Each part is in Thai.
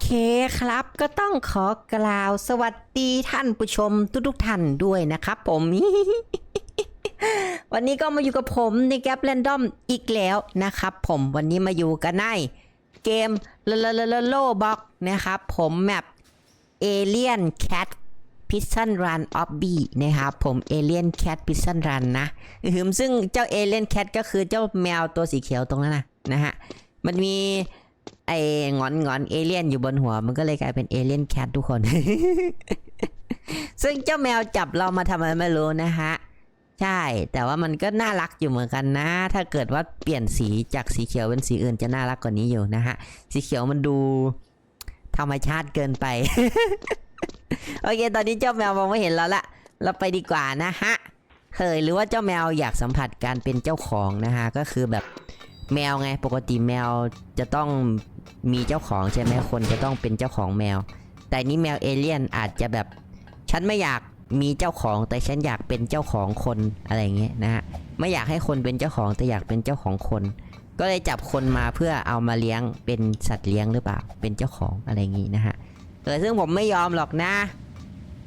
เคครับ ก็ต้องขอกล่าวสวัสดีท่านผู้ชมทุกๆท่านด้วยนะครับผม วันนี้ก็มาอยู่กับผมในแกปแรนดอมอีกแล้วนะครับผมวันนี้มาอยู่กันในเกมโลโลลโลบ็อกนะครับผมแมปเอเลียนแคทพิซซันรันออฟบี้นะครับผมเอเลียนแคทพิซซันรันนะซึ่งเจ้าเอเลียนแคทก็คือเจ้าแมวตัวสีเขียวตรงนั้นนะนะฮะมันมี ไอ้งอนงอนเอเลี่ยนอยู่บนหัว มันก็เลยกลายเป็นเอเลี่ยนแคททุกคน ซึ่งเจ้าแมวจับเรามาทำอะไรไม่รู้นะฮะ ใช่ แต่ว่ามันก็น่ารักอยู่เหมือนกันนะ ถ้าเกิดว่าเปลี่ยนสีจากสีเขียวเป็นสีอื่นจะน่ารักกว่านี้อยู่นะฮะ สีเขียวมันดู ธรรมชาติเกินไป โอเค ตอนนี้เจ้าแมวมองไม่เห็นเราละ เราไปดีกว่านะฮะเฮ้ยหรือว่าเจ้าแมวอยากสัมผัสการเป็นเจ้าของนะฮะ ก็คือแบบ แมวไงปกติแมวจะต้องมีเจ้าของใช่ไหมคนจะต้องเป็นเจ้าของแมว แต่นี่แมวเอเลี่ยนอาจจะแบบ ฉันไม่อยากมีเจ้าของแต่ฉันอยากเป็นเจ้าของคนอะไรเงี้ยนะฮะไม่อยากให้คนเป็นเจ้าของแต่อยากเป็นเจ้าของคน ก็เลยจับคนมาเพื่อเอามาเลี้ยงเป็นสัตว์เลี้ยงหรือเปล่า เป็นเจ้าของอะไรอย่างงี้นะฮะเออซึ่งผมไม่ยอมหรอกนะ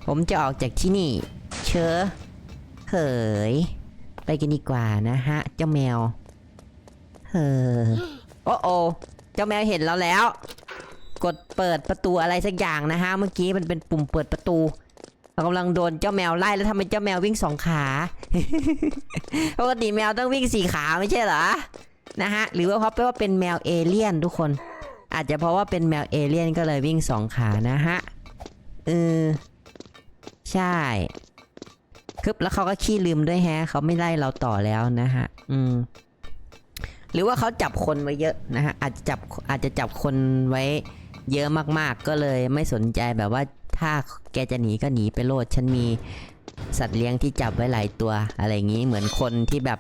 ผมจะออกจากที่นี่ เชอเฮ้ยไปกันดีกว่านะฮะ เจ้าแมว เฮ้อโอ้โอเจ้าแมวเห็นเราแล้ว กดเปิดประตูอะไรสักอย่างนะฮะ เมื่อกี้มันเป็นปุ่มเปิดประตู เรากำลังโดนเจ้าแมวไล่แล้วทำไมเจ้าแมววิ่งสองขาปกติแมวต้องวิ่งสี่ขาไม่ใช่เหรอ นะฮะ หรือว่าเพราะว่าเป็นแมวเอเลี่ยนทุกคน อาจจะเพราะว่าเป็นแมวเอเลี่ยนก็เลยวิ่งสองขานะฮะเออใช่คึบแล้วเขาก็ขี้ลืมด้วยแฮะเขาไม่ไล่เราต่อแล้วนะฮะ อืม หรือว่าเขาจับคนไว้เยอะนะฮะอาจจะจับอาจจะจับคนไว้เยอะมากๆ ก็เลยไม่สนใจแบบว่าถ้าแกจะหนีก็หนีไปโลดฉันมีสัตว์เลี้ยงที่จับไว้หลายตัวอะไรอย่างนี้เหมือนคนที่แบบ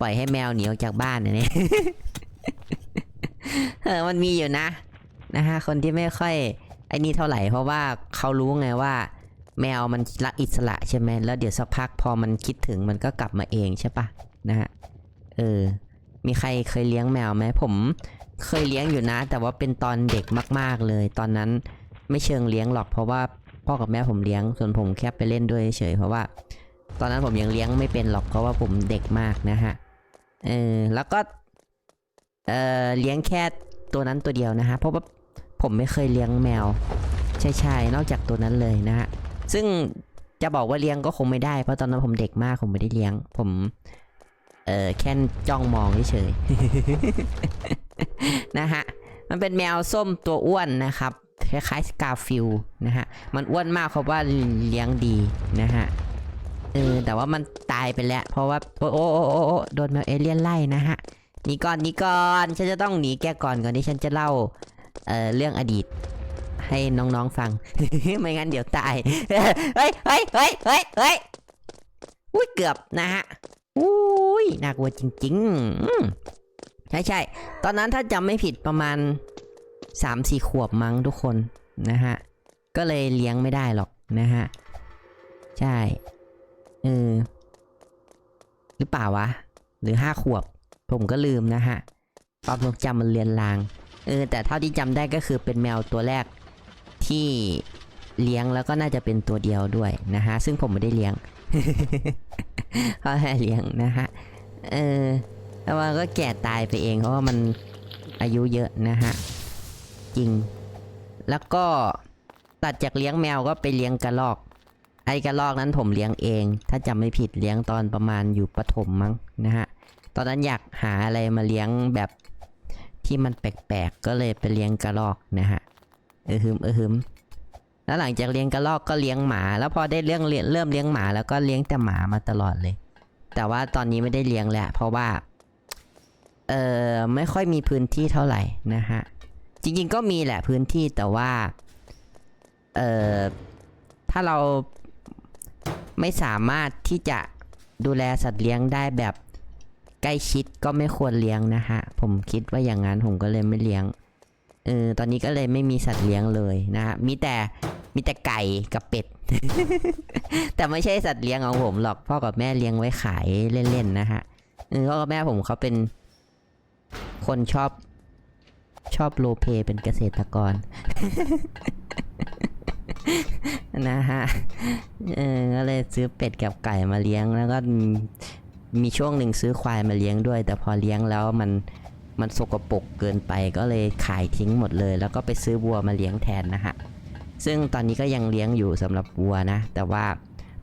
ปล่อยให้แมวหนีออกจากบ้านนะเนี่ยเออมันมีอยู่นะนะฮะคนที่ไม่ค่อยไอ้นี่เท่าไหร่เพราะว่าเขารู้ไงว่า แมวมันรักอิสระใช่ไหมแล้วเดี๋ยวสักพักพอมันคิดถึงมันก็กลับมาเองใช่ปะนะฮะเออ มีใครเคยเลี้ยงแมวไหมผมเคยเลี้ยงอยู่นะ แต่ว่าเป็นตอนเด็กมาก ๆเลย ตอนนั้นไม่เชิงเลี้ยงหรอกเพราะว่าพ่อกับแม่ผมเลี้ยง ส่วนผมแค่ไปเล่นด้วยเฉยเพราะว่า ตอนนั้นผมยังเลี้ยงไม่เป็นหรอกเพราะว่าผมเด็กมากนะฮะเออแล้วก็เออเลี้ยงแค่ตัวนั้นตัวเดียวนะฮะเพราะว่าผมไม่เคยเลี้ยงแมวใช่ๆนอกจากตัวนั้นเลยนะฮะซึ่งจะบอกว่าเลี้ยงก็คงไม่ได้เพราะตอนนั้นผมเด็กมากผมไม่ได้เลี้ยง ผม เออแค่จ้องมองเฉยๆนะฮะมันเป็นแมวส้มตัวอ้วนนะครับคล้ายๆสกาฟิลนะฮะมันอ้วนมากเพราะว่าเลี้ยงดีนะฮะเออแต่ว่ามันตายไปแล้ว เพราะว่าโอ้โอ้โอ้โอ้โดนแมวเอเลี่ยนไล่นะฮะหนีก่อนหนีก่อนฉันจะต้องหนีแกก่อนก่อนที่ฉันจะเล่าเอ่อเรื่องอดีต ให้น้องๆฟัง ไม่งั้นเดี๋ยวตายเฮ้ยเฮ้ยเฮ้ยเฮ้ยเฮ้ยอุ้ยเกือบนะฮะ อุ้ยน่ากลัวจริงๆใช่ใช่ ตอนนั้นถ้าจำไม่ผิดประมาณสามสี่ขวบมั้งทุกคนนะฮะ ก็เลยเลี้ยงไม่ได้หรอกนะฮะ ใช่ เออ หรือเปล่าวะ หรือห้าขวบ ผมก็ลืมนะฮะความทรงจำมันเลือนลาง เออ แต่เท่าที่จำได้ก็คือเป็นแมวตัวแรกที่เลี้ยงแล้วก็น่าจะเป็นตัวเดียวด้วยนะฮะ ซึ่งผมไม่ได้เลี้ยง เขาให้เลี้ยงนะฮะ เออแต่ว่าก็แก่ตายไปเองเพราะว่ามันอายุเยอะนะฮะ จริง แล้วก็ตัดจากเลี้ยงแมวก็ไปเลี้ยงกระรอก ไอ้กระรอกนั้นผมเลี้ยงเอง ถ้าจำไม่ผิดเลี้ยงตอนประมาณอยู่ประถมมั้งนะฮะ ตอนนั้นอยากหาอะไรมาเลี้ยงแบบที่มันแปลกๆ ก็เลยไปเลี้ยงกระรอกนะฮะ เออฮึมเออฮึม แล้วหลังจากเลี้ยงกระรอกก็เลี้ยงหมา แล้วพอได้เลี้ยงเลี้ยงเริ่มเลี้ยงหมาแล้วก็เลี้ยงแต่หมามาตลอดเลย แต่ว่าตอนนี้ไม่ได้เลี้ยงแล้วเพราะว่า เออไม่ค่อยมีพื้นที่เท่าไหร่นะฮะ จริงๆก็มีแหละพื้นที่แต่ว่า เออถ้าเราไม่สามารถที่จะดูแลสัตว์เลี้ยงได้แบบใกล้ชิดก็ไม่ควรเลี้ยงนะฮะ ผมคิดว่าอย่างนั้นผมก็เลยไม่เลี้ยง เออ ตอนนี้ก็เลยไม่มีสัตว์เลี้ยงเลยนะฮะ มีแต่ มีแต่ไก่กับเป็ด แต่ไม่ใช่สัตว์เลี้ยงของผมหรอกพ่อกับแม่เลี้ยงไว้ขายเล่นๆนะฮะเออพ่อกับแม่ผมเขาเป็น คนชอบ ชอบโลเปเป็นเกษตรกร นะฮะเออก็เลยซื้อเป็ดกับไก่มาเลี้ยงแล้วก็มีช่วงหนึ่งซื้อควายมาเลี้ยงด้วย แต่พอเลี้ยงแล้วมันมันสกปรกเกินไปก็เลยขายทิ้งหมดเลย แล้วก็ไปซื้อวัวมาเลี้ยงแทนนะฮะ ซึ่งตอนนี้ก็ยังเลี้ยงอยู่สำหรับวัวนะ แต่ว่า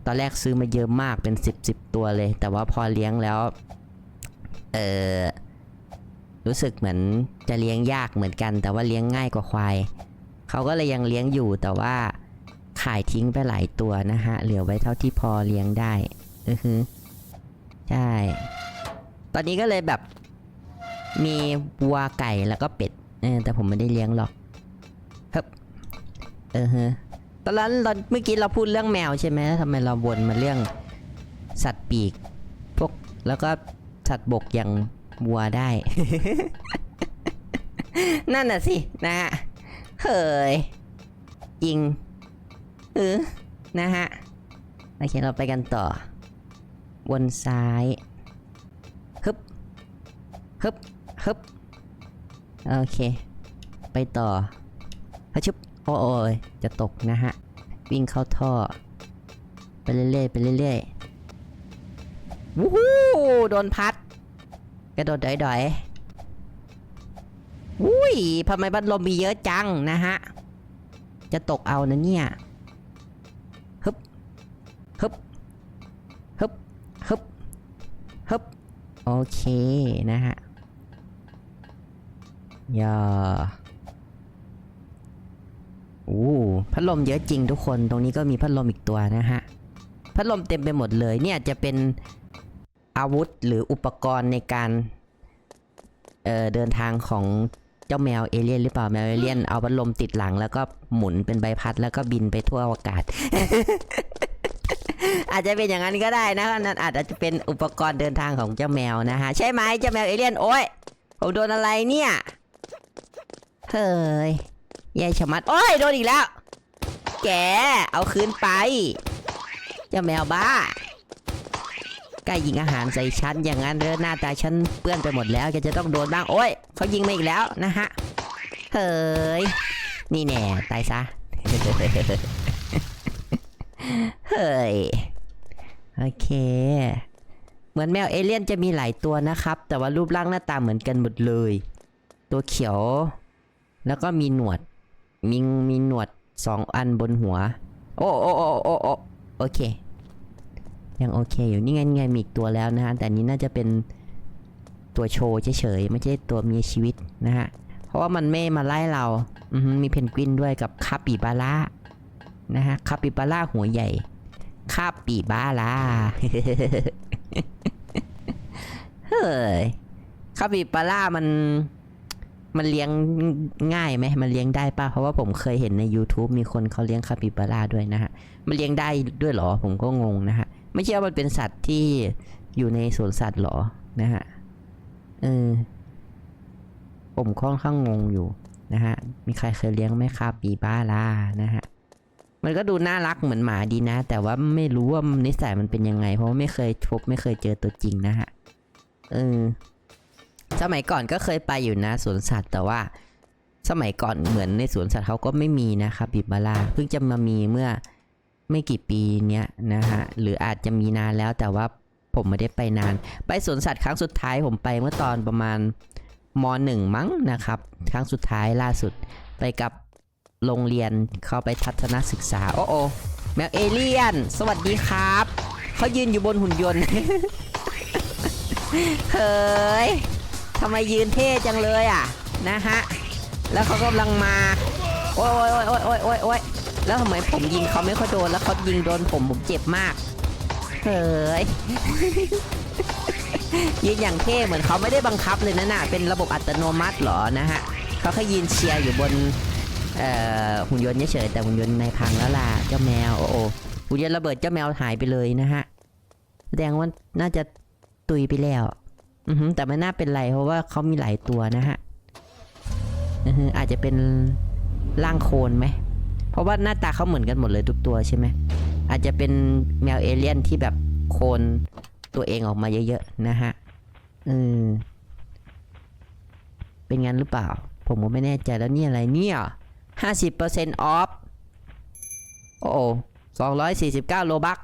ตอนแรกซื้อมาเยอะมากเป็น 10 10 ตัวเลย แต่ว่าพอเลี้ยงแล้วเออรู้สึกเหมือนจะเลี้ยงยากเหมือนกัน แต่ว่าเลี้ยงง่ายกว่าควายเขาก็เลยยังเลี้ยงอยู่แต่ว่าขายทิ้งไปหลายตัวนะฮะ เหลือไว้เท่าที่พอเลี้ยงได้อือฮึใช่ ตอนนี้ก็เลยแบบมีวัวไก่แล้วก็เป็ด เออแต่ผมไม่ได้เลี้ยงหรอกครับ ออฮะตอนนั้นเราเมื่อกี้เราพูดเรื่องแมวใช่ไหมทำไมเราวนมาเรื่อง สัตว์ปีก พวกแล้วก็สัตว์บกอย่างวัวได้ นั่นน่ะสินะฮะเฮ้ยจริงเออนะฮะโอเคเราไปกันต่อ วนซ้ายฮึบฮึบฮึบโอเค ไปต่อฮึชุบ โอ้โอยจะตกนะฮะ วิ่งเข้าท่อ ไปเรื่อยๆไปเรื่อยๆวู้ฮู้โดนพัด กระโดดดอยๆอุ้ยทำไมบัดลมมีเยอะจังนะฮะ จะตกเอานะเนี่ยฮึบฮึบฮึบฮึบฮึบโอเคนะฮะย่า โอ้พัดลมเยอะจริงทุกคน ตรงนี้ก็มีพัดลมอีกตัวนะฮะ พัดลมเต็มไปหมดเลยเนี่ยจะเป็นอาวุธหรืออุปกรณ์ในการเเดินทางของเจ้าแมวเอเลี่ยนหรือเปล่าแมวเอเลี่ยนเอาพัดลมติดหลัง แล้วก็หมุนเป็นใบพัดแล้วก็บินไปทั่วอากาศ อาจจะเป็นอย่างนั้นก็ได้นะนั่นอาจจะเป็นอุปกรณ์เดินทางของเจ้าแมวนะฮะใช่ไหมเจ้าแมวเอเลี่ยนโอ้ยผมโดนอะไรเนี่ยเฮ้ย แยายชะมัด โอ้ย โดนอีกแล้ว แก เอาคืนไปเจ้าแมวบ้ากล้ายิงอาหารใส่ฉันอย่างนั้นเด้อหน้าตาฉันเปื้อนไปหมดแล้วแกจะต้องโดนบ้าง โอ้ยเขายิงมาอีกแล้วนะฮะ เฮ้ย นี่แน่ ตายซะ เฮ้ย โอเค เหมือนแมวเอเลี่ยนจะมีหลายตัวนะครับ แต่ว่ารูปร่างหน้าตาเหมือนกันหมดเลย ตัวเขียว แล้วก็มีหนวด มีมีหนวดสองอันบนหัว โอ้โอ้โอ้โอ้โอโอเค ยังโอเคอยู่นี่ไงนี่ไงมีอีกตัวแล้วนะฮะ แต่นี้น่าจะเป็นตัวโชว์เฉยๆ ไม่ใช่ตัวมีชีวิตนะฮะ เพราะว่ามันไม่มาไล่เรา อืมีเพนกวินด้วยกับคาปิบาร่านะฮะคาปิบาร่าหัวใหญ่คาปิบาร่าเฮ้ยคาปิบาร่ามัน มันเลี้ยงง่ายไหมมันเลี้ยงได้ป่ะ เพราะว่าผมเคยเห็นใน YouTube มีคนเขาเลี้ยงคาปิบาร่าด้วยนะฮะ มันเลี้ยงได้ด้วยเหรอ ผมก็งงนะฮะ ไม่ใช่ว่ามันเป็นสัตว์ที่อยู่ในสวนสัตว์เหรอ นะฮะ เออ ผมค่อนข้างงงอยู่นะฮะ มีใครเคยเลี้ยงไหมคาปิบาร่านะฮะ มันก็ดูน่ารักเหมือนหมาดีนะ แต่ว่าไม่รู้ว่านิสัยมันเป็นยังไง เพราะไม่เคยพบไม่เคยเจอตัวจริงนะฮะ เออ สมัยก่อนก็เคยไปอยู่นะสวนสัตว์แต่ว่า สมัยก่อนเหมือนในสวนสัตว์เขาก็ไม่มีนะครับบิบาร่าเพิ่งจะมามีเมื่อไม่กี่ปีเนี้ยนะฮะหรืออาจจะมีนานแล้วแต่ว่าผมไม่ได้ไปนาน ไปสวนสัตว์ครั้งสุดท้ายผมไปเมื่อตอนประมาณมหนึ่งมั้งนะครับ ครั้งสุดท้ายล่าสุดไปกับโรงเรียนเข้าไปทัศนศึกษา โอ้โอแมวเอเลียน สวัสดีครับเขายืนอยู่บนหุ่นยนต์เฮ้ย ทำไมยืนเท่จังเลยอะนะฮะแล้วเขากำลังมาโอ้ยโอ้ยโอ้ยโอ้ยโอ้ยโอ้ยแล้วทำไมผมยิงเขาไม่ค่อยโดนแล้วเขายิงโดนผมผมเจ็บมากเฮ้ยยืนอย่างเท่เหมือนเขาไม่ได้บังคับเลยนะน่ะเป็นระบบอัตโนมัติเหรอนะฮะเขาแค่ยืนเชียร์อยู่บนหุ่นยนต์เฉยแต่หุ่นยนต์ในพังแล้วล่ะเจ้าแมวโอ้โหหุ่นยนต์ระเบิดเจ้าแมวหายไปเลยนะฮะแสดงว่าน่าจะตุยไปแล้ว อือแต่ไม่น่าเป็นไรเพราะว่าเขามีหลายตัวนะฮะอือหืออาจจะเป็นร่างโคลนไหม เพราะว่าหน้าตาเขาเหมือนกันหมดเลยทุกตัวใช่ไหม อาจจะเป็นแมวเอเลี่ยนที่แบบโคลนตัวเองออกมาเยอะๆนะฮะอืมเป็นงั้นหรือเปล่า ผมก็ไม่แน่ใจแล้วนี่อะไรเนี่ยห้าสิบเปอร์เซ็นต์ออฟ โอ้สองร้อยสี่สิบเก้าโลบัก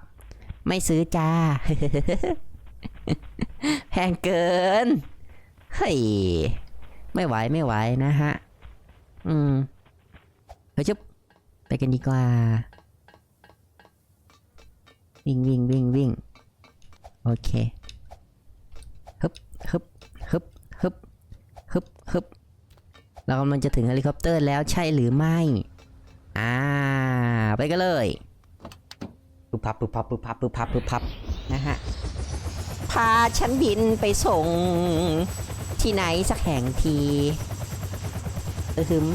ไม่ซื้อจ้า แพงเกิน เฮ้ย ไม่ไหวไม่ไหวนะฮะ อืม เฮ้ยจุ๊บไปกันดีกว่า วิ่งวิ่งวิ่งวิ่งโอเคฮึบฮึบฮึบฮึบฮึบฮึบเรากำลังจะถึงเฮลิคอปเตอร์แล้วใช่หรือไม่ อ่า ไปกันเลยปุ๊บพับปุ๊บพับปุ๊บพับปุ๊บพับปุ๊บพับนะฮะ พาฉันบินไปส่ง ที่ไหนสักแห่งทีเออหึม